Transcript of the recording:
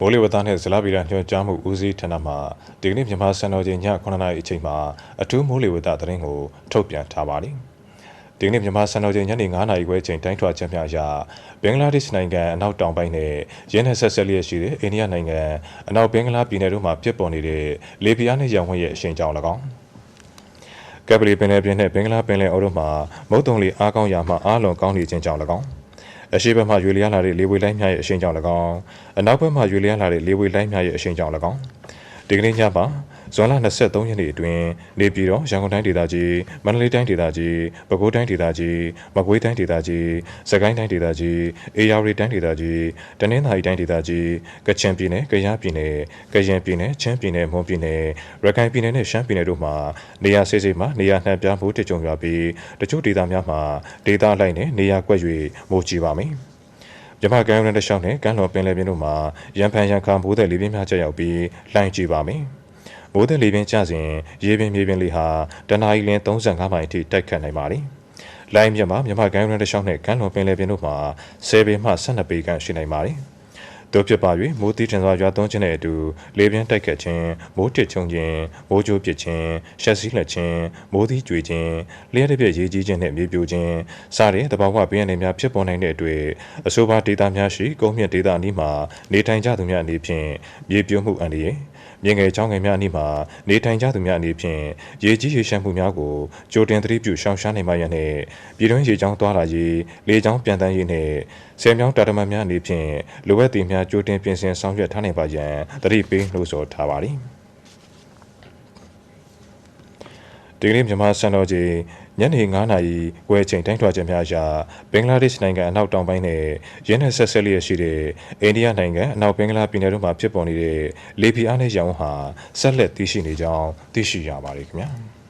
မိုးလေဝသနဲ့ဇလဗီရညွှန်ကြားမှုဦးစီးဌာနမှဒီကနေ့မြန်မာစံတော်ချိန်ည9:00နာရီအချိန်မှာအထူးမိုးလေဝသသတင်းကိုထုတ်ပြန်ထားပါတယ်။ဒီကနေ့မြန်မာစံတော်ချိန်ညနေ9:00နာရီခွဲချိန်တိုင်းထွာချက်များအရဘင်္ဂလားဒေ့ရှ်နိုင်ငံအနောက်တောင်ပိုင်းနဲ့ရင်းနှက်ဆက်ဆက်လျက်ရှိတဲ့အိန္ဒိယနိုင်ငံအနောက်ဘင်္ဂလားပြည်နယ်တို့မှာပြစ်ပေါ်နေတဲ့လေပြင်းနဲ့ရောင်ဝှက်ရဲ့အရှိန်ကြောင့်၎င်းကပလီပင်လယ်ပြင်နဲ့ဘင်္ဂလားပင်လယ်အော်တို့မှာမုတ်တုံလီအားကောင်းရာမှအားလွန်ကောင်းနေခြင်းကြောင့်၎င်း အရှိဘက်မှရွေလျားလာတဲ့လေဝေလိုင်းများရဲ့အရှိန်ကြောင့်၎င်းအနောက်ဘက်မှရွေလျားလာတဲ့လေဝေလိုင်းများရဲ့အရှိန်ကြောင့်၎င်းဒီကနေ့ညမှာ ဇွန်လ23ရက်နေ့အတွင်းနေပြည်တော်ရန်ကုန်တိုင်းဒေသကြီးမန္တလေးတိုင်းဒေသကြီးပဲခူးတိုင်းဒေသကြီးမကွေးတိုင်းဒေသကြီးစကိုင်းတိုင်းဒေသကြီးအေရဝတီတိုင်းဒေသကြီးတနင်္သာရီတိုင်းဒေသကြီးကချင်ပြည်နယ်ကယားပြည်နယ်ကရင်ပြည်နယ်ချင်းပြည်နယ်မွန်ပြည်နယ်ရခိုင်ပြည်နယ်နဲ့ရှမ်းပြည်နယ်တို့မှာနေရာစိစိမှာနေရာနှံပြားမှုတကြုံရပြီးတချို့ဒေသများမှာဒေသလိုက်နဲ့နေရာကွက်၍မိုးကြီးပါမယ်။မြမကမ်းရန်တလျှောက်နဲ့ကမ်းလွန်ပင်လယ်ပြင်တို့မှာရန်ဖန်ရန်ခါမိုးတဲ့လေပြင်းများကျရောက်ပြီးလှိုင်းကြီးပါမယ်။ မိုးတဲ့လေပြင်းကျစဉ်ရေပင်မြေပင်လေဟာတနအီလင်း35မိုင်အထိတိုက်ခတ်နိုင်ပါတယ်။လိုင်းမြမှာမြမကမ်းရန်တလျှောက်နဲ့ကမ်းလွန်ပင်လယ်ပြင်တို့မှာ10ပေမှ12ပေခန့်ရှိနိုင်ပါတယ်။တို့ဖြစ်ပါ၍မိုးတီးထန်စွာရွာသွန်းခြင်းနဲ့အတူလေပြင်းတိုက်ခတ်ခြင်းမိုးတစ်ချုံခြင်းမိုးကြိုးပစ်ခြင်းရှက်စည်းလက်ခြင်းမိုးသီးကြွေခြင်းလျှက်တစ်ပြက်ရေးကြီးခြင်းနဲ့မြေပြိုခြင်းစတဲ့တဘာဝပြင်းရည်များဖြစ်ပေါ်နိုင်တဲ့အတွက်အဆိုပါဒေသများရှိကုန်းမြင့်ဒေသအနီးမှာနေထိုင်ကြသူများအနေဖြင့်မြေပြိုမှုအန္တရာယ် မြင်ငယ်ချောင်းငယ်များအနီးမှာနေထိုင်ကြသူများအနေဖြင့်ရေကြီးရေရှမ်းမှုများကိုကြိုတင်သတိပြုရှောင်ရှားနိုင်မှရန်နှင့်ပြည်တွင်းရေချောင်းသွားလာရေးလေချောင်းပြန်တန်းရေးနှင့်ဆယ်မြောင်းတာတမန်များအနေဖြင့်လိုအပ်သည့်များကြိုတင်ပြင်ဆင်ဆောင်ရွက်ထားနိုင်ပါရန်သတိပေးနှိုးဆော်ထားပါသည်ဒီကနေ့မြန်မာစံတော်ချိန် ညနေ9:00နာရီဝယ်ချိန်တိုင်းထွာချက်များအရဘင်္ဂလားဒေ့ရှ်နိုင်ငံအနောက်တောင်ပိုင်းနဲ့ရင်းနှက်ဆက်ဆက်လျက်ရှိတဲ့အိန္ဒိယနိုင်ငံအနောက်ဘင်္ဂလားပြည်နယ်တို့မှာဖြစ်ပေါ်နေတဲ့လေပြင်းအားနဲ့ရောင်ဟာဆက်လက်တည်ရှိနေကြောင်းသိရှိရပါတယ်ခင်ဗျာ။